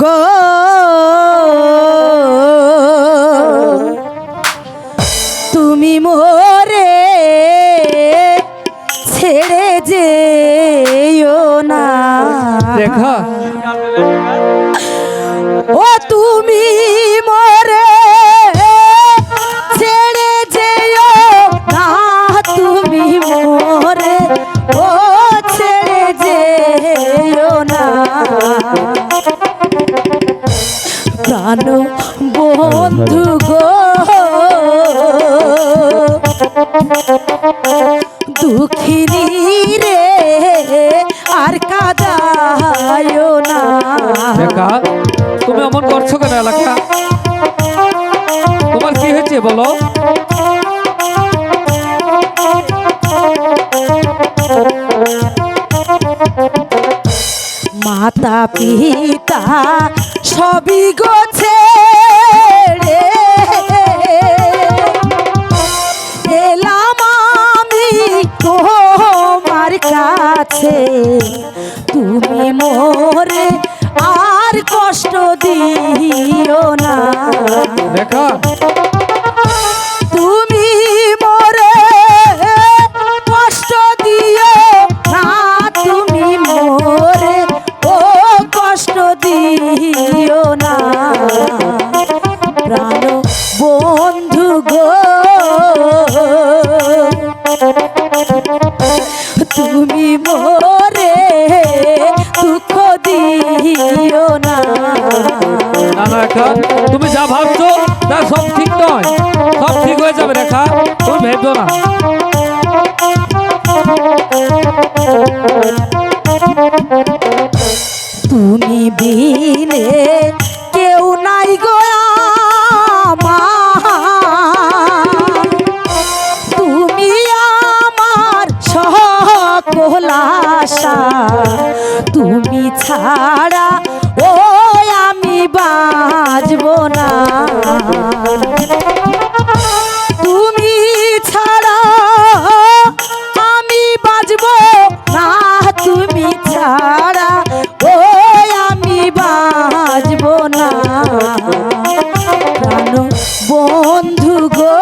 গো। তুমি মোরে ছেড়ে যেও না। রেখা। ও তুমি মোরে ছেড়ে যেও না। তুমি মোরে ও ছেড়ে যেও প্রাণ বন্ধু গো। দুঃখিনী রে আর কাদায় না। তুমি অমন করছ কেন এলাকা? তোমার কি হয়েছে বলো? মাতা পিতা সবই গোছে এলাম আমি তোমার কাছে। তুমি মোরে আর কষ্ট দিও না। রেখা দিও না। প্রাণ বন্ধু গো, তুমি মোরে দুঃখ দিও না। তুমি যা ভাবছ, তা সব ঠিক নয়। সব ঠিক হয়ে যাবে, রেখা। তুমি ভেবো না। দিনে কেউ নাই গো তুমি আমার সকলাশা তুমি ছাড় প্রাণ বন্ধু গো।